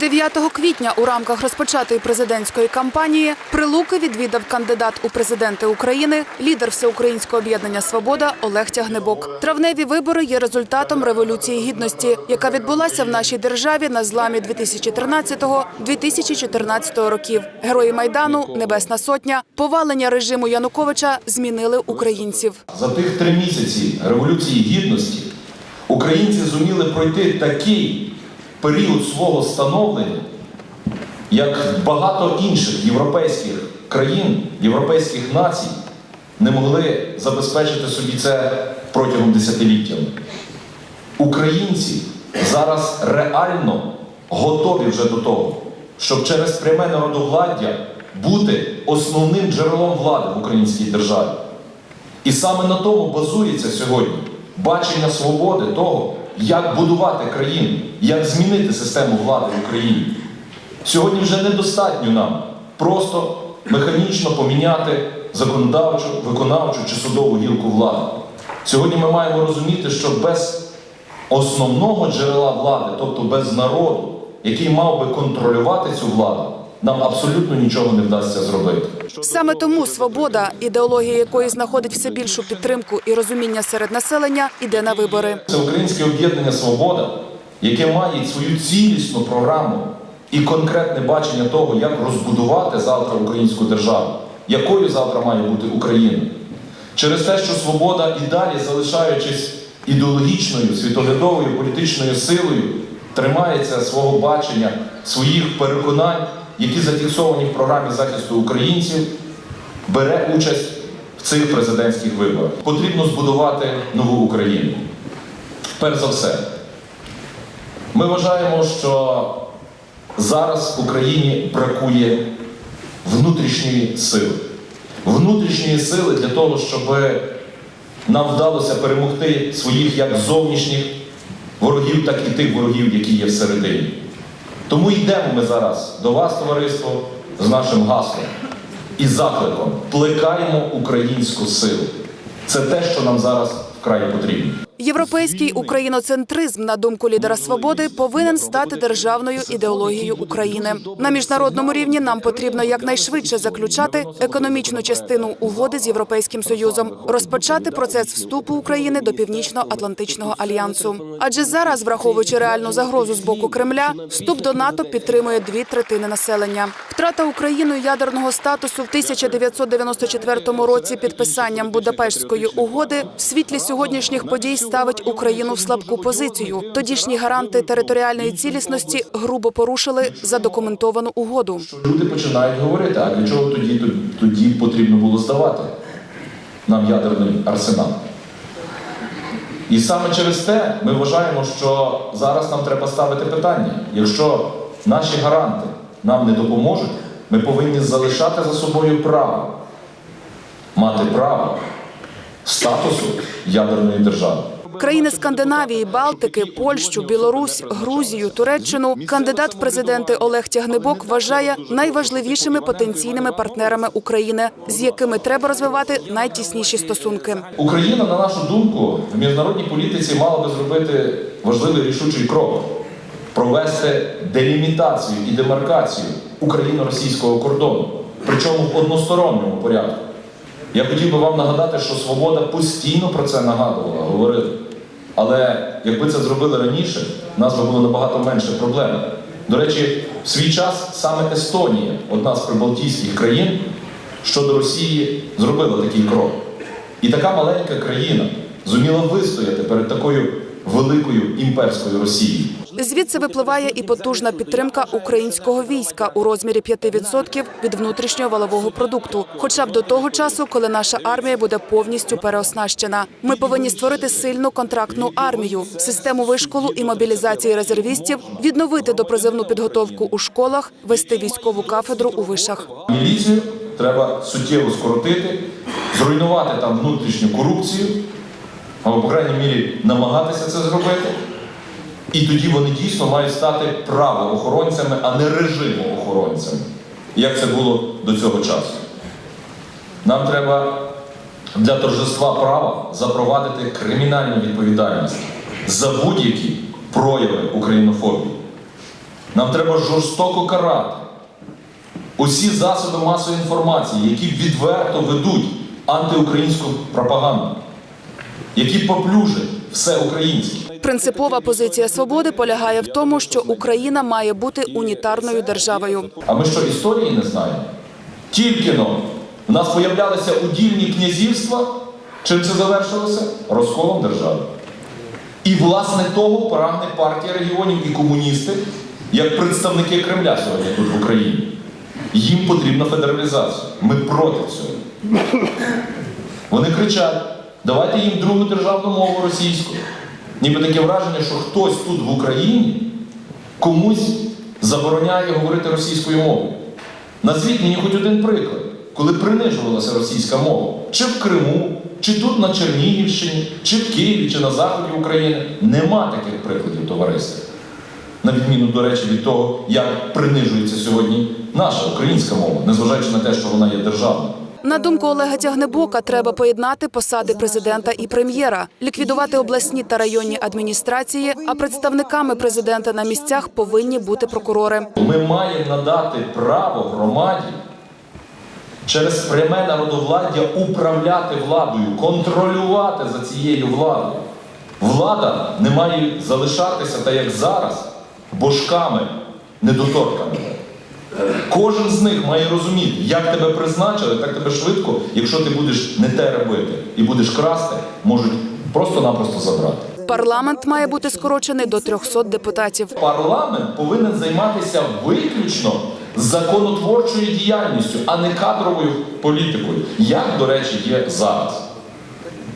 9 квітня у рамках розпочатої президентської кампанії Прилуки відвідав кандидат у президенти України, лідер всеукраїнського об'єднання Свобода Олег Тягнебок. Травневі вибори є результатом революції гідності, яка відбулася в нашій державі на зламі 2013-2014 років. Герої майдану, Небесна Сотня, повалення режиму Януковича змінили українців. За тих три місяці Революції Гідності українці зуміли пройти такий період свого становлення, як багато інших європейських країн, європейських націй не могли забезпечити собі це протягом десятиліттями. Українці зараз реально готові вже до того, щоб через пряме народовладдя бути основним джерелом влади в українській державі. І саме на тому базується сьогодні бачення свободи того, як будувати країну, як змінити систему влади в Україні. Сьогодні вже недостатньо нам просто механічно поміняти законодавчу, виконавчу чи судову гілку влади. Сьогодні ми маємо розуміти, що без основного джерела влади, тобто без народу, який мав би контролювати цю владу, нам абсолютно нічого не вдасться зробити. Саме тому свобода, ідеологія якої знаходить все більшу підтримку і розуміння серед населення, іде на вибори. Це українське об'єднання Свобода, яке має свою цілісну програму і конкретне бачення того, як розбудувати завтра українську державу, якою завтра має бути Україна. Через те, що свобода і далі, залишаючись ідеологічною, світоглядовою, політичною силою, тримається свого бачення, своїх переконань, які зафіксовані в програмі захисту українців, бере участь в цих президентських виборах. Потрібно збудувати нову Україну. Перш за все, ми вважаємо, що зараз Україні бракує внутрішньої сили. Внутрішньої сили для того, щоб нам вдалося перемогти своїх як зовнішніх ворогів, так і тих ворогів, які є всередині. Тому йдемо ми зараз до вас, товариство, з нашим гаслом і закликом плекаємо українську силу. Це те, що нам зараз вкрай потрібно. Європейський україноцентризм, на думку лідера свободи, повинен стати державною ідеологією України. На міжнародному рівні нам потрібно якнайшвидше заключати економічну частину угоди з європейським союзом, розпочати процес вступу України до північно-атлантичного альянсу. Адже зараз, враховуючи реальну загрозу з боку Кремля, вступ до НАТО підтримує дві третини населення. Втрата Україною ядерного статусу в 1994 році підписанням Будапештської угоди в світлі сьогоднішніх подій ставить Україну в слабку позицію. Тодішні гаранти територіальної цілісності грубо порушили задокументовану угоду. Люди починають говорити, а для чого тоді, тоді потрібно було здавати нам ядерний арсенал? І саме через те ми вважаємо, що зараз нам треба ставити питання. Якщо наші гаранти нам не допоможуть, ми повинні залишати за собою право, мати право статусу ядерної держави. Країни Скандинавії, Балтики, Польщу, Білорусь, Грузію, Туреччину кандидат в президенти Олег Тягнебок вважає найважливішими потенційними партнерами України, з якими треба розвивати найтісніші стосунки. Україна, на нашу думку, в міжнародній політиці мала би зробити важливий рішучий крок провести делімітацію і демаркацію україно-російського кордону, причому в односторонньому порядку. Я хотів би вам нагадати, що свобода постійно про це нагадувала, говорила. Але якби це зробили раніше, в нас би було набагато менше проблем. До речі, в свій час саме Естонія, одна з прибалтійських країн, щодо Росії зробила такий крок. І така маленька країна зуміла вистояти перед такою великою імперською Росією. Звідси випливає і потужна підтримка українського війська у розмірі 5% від внутрішнього валового продукту, хоча б до того часу, коли наша армія буде повністю переоснащена. Ми повинні створити сильну контрактну армію, систему вишколу і мобілізації резервістів, відновити допризивну підготовку у школах, вести військову кафедру у вишах. Міліцію треба суттєво скоротити, зруйнувати там внутрішню корупцію, або, по крайній мірі, намагатися це зробити. І тоді вони дійсно мають стати правоохоронцями, а не режимоохоронцями, як це було до цього часу. Нам треба для торжества права запровадити кримінальну відповідальність за будь-які прояви українофобії. Нам треба жорстоко карати усі засоби масової інформації, які відверто ведуть антиукраїнську пропаганду, які поплюжать все українське. Принципова позиція свободи полягає в тому, що Україна має бути унітарною державою. А ми що, історії не знаємо? Тільки но в нас появлялися удільні князівства. Чим це завершилося? Розколом держави. І власне того прагне партія регіонів і комуністи, як представники Кремля сьогодні тут в Україні. Їм потрібна федералізація. Ми проти цього. Вони кричать: давайте їм другу державну мову російську. Ніби таке враження, що хтось тут в Україні комусь забороняє говорити російською мовою. Назвіть мені хоч один приклад, коли принижувалася російська мова. Чи в Криму, чи тут на Чернігівщині, чи в Києві, чи на заході України. Нема таких прикладів товариства. На відміну, до речі, від того, як принижується сьогодні наша українська мова, незважаючи на те, що вона є державною. На думку Олега Тягнебока, треба поєднати посади президента і прем'єра, ліквідувати обласні та районні адміністрації. А представниками президента на місцях повинні бути прокурори. Ми маємо надати право громаді через пряме народовладдя управляти владою, контролювати за цією владою. Влада не має залишатися, так як зараз, божками недоторканими. Кожен з них має розуміти, як тебе призначили, так тебе швидко, якщо ти будеш не те робити і будеш красти, можуть просто-напросто забрати. Парламент має бути скорочений до 300 депутатів. Парламент повинен займатися виключно законотворчою діяльністю, а не кадровою політикою, як, до речі, є зараз.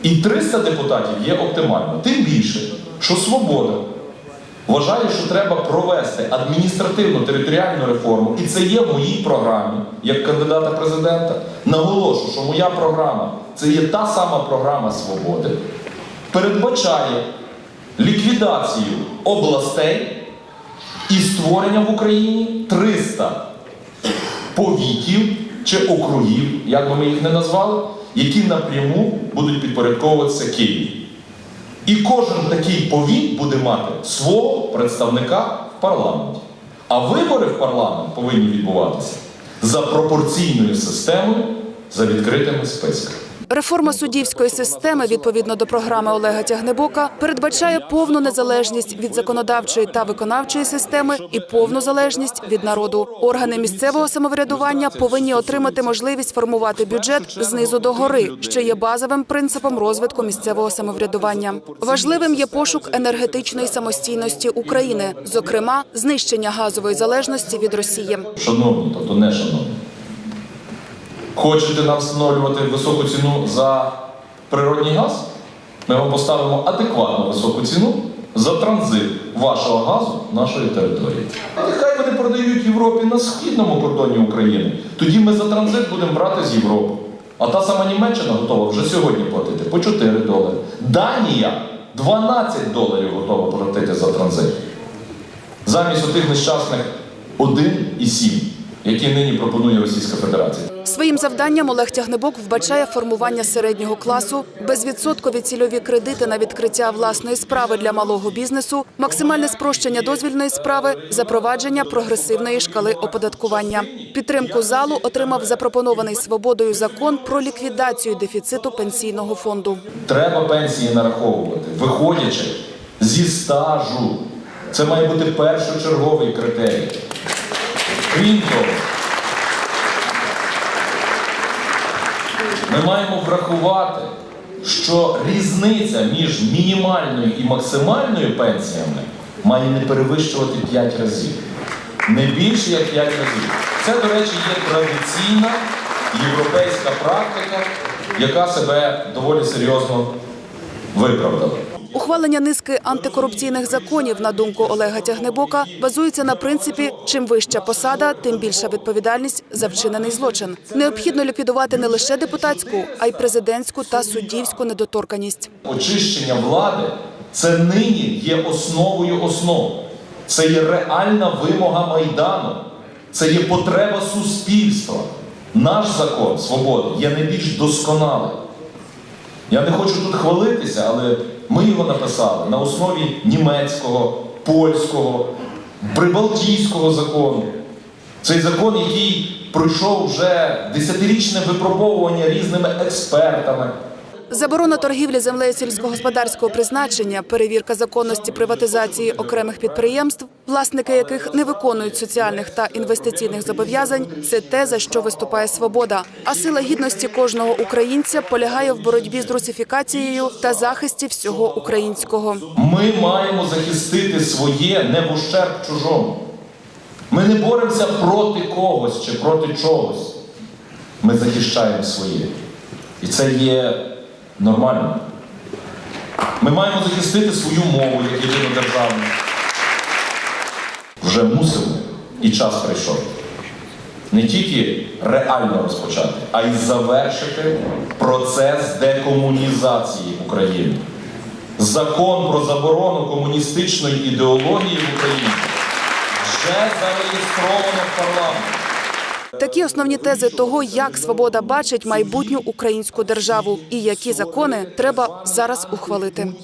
І 300 депутатів є оптимально. Тим більше, що свобода вважає, що треба провести адміністративну територіальну реформу, і це є в моїй програмі як кандидата президента. Наголошу, що моя програма це є та сама програма свободи, передбачає ліквідацію областей і створення в Україні 300 повітів чи округів, як би ми їх не назвали, які напряму будуть підпорядковуватися Києву. І кожен такий повіт буде мати свого представника в парламенті. А вибори в парламент повинні відбуватися за пропорційною системою, за відкритими списками. Реформа суддівської системи, відповідно до програми Олега Тягнебока, передбачає повну незалежність від законодавчої та виконавчої системи і повну залежність від народу. Органи місцевого самоврядування повинні отримати можливість формувати бюджет знизу до гори, що є базовим принципом розвитку місцевого самоврядування. Важливим є пошук енергетичної самостійності України, зокрема знищення газової залежності від Росії. Шановні, тобто не шановні. Хочете нам встановлювати високу ціну за природній газ? Ми вам поставимо адекватно високу ціну за транзит вашого газу нашої території. Нехай вони продають Європі на східному кордоні України. Тоді ми за транзит будемо брати з Європи. А та сама Німеччина готова вже сьогодні платити по 4 долари. Данія 12 доларів готова платити за транзит. Замість отих нещасних 1,7, які нині пропонує Російська Федерація. Своїм завданням Олег Тягнебок вбачає формування середнього класу, безвідсоткові цільові кредити на відкриття власної справи для малого бізнесу, максимальне спрощення дозвільної справи, запровадження прогресивної шкали оподаткування. Підтримку залу отримав запропонований свободою закон про ліквідацію дефіциту пенсійного фонду. Треба пенсії нараховувати, виходячи зі стажу. Це має бути першочерговий критерій. Крім того, ми маємо врахувати, що різниця між мінімальною і максимальною пенсіями має не перевищувати 5 разів. Не більше як 5 разів. Це, до речі, є традиційна європейська практика, яка себе доволі серйозно виправдала. Ухвалення низки антикорупційних законів, на думку Олега Тягнебока, базується на принципі: чим вища посада, тим більша відповідальність за вчинений злочин. Необхідно ліквідувати не лише депутатську, а й президентську та суддівську недоторканість. Очищення влади це нині є основою основ. Це є реальна вимога Майдану, це є потреба суспільства. Наш закон свободи є найбільш досконалий. Я не хочу тут хвалитися, але ми його написали на основі німецького, польського, Прибалтійського закону. Цей закон, який пройшов вже десятирічне випробовування різними експертами. Заборона торгівлі землею сільськогосподарського призначення, перевірка законності приватизації окремих підприємств, власники яких не виконують соціальних та інвестиційних зобов'язань це те, за що виступає свобода. А сила гідності кожного українця полягає в боротьбі з русифікацією та захисті всього українського. Ми маємо захистити своє не в ущерб чужому. Ми не боремося проти когось чи проти чогось. Ми захищаємо своє. І це є нормально. Ми маємо захистити свою мову як єдину державну. Вже мусимо, і час прийшов. Не тільки реально розпочати, а й завершити процес декомунізації України. Закон про заборону комуністичної ідеології в Україні вже зареєстровано в парламенті. Такі основні тези того, як свобода бачить майбутню українську державу і які закони треба зараз ухвалити.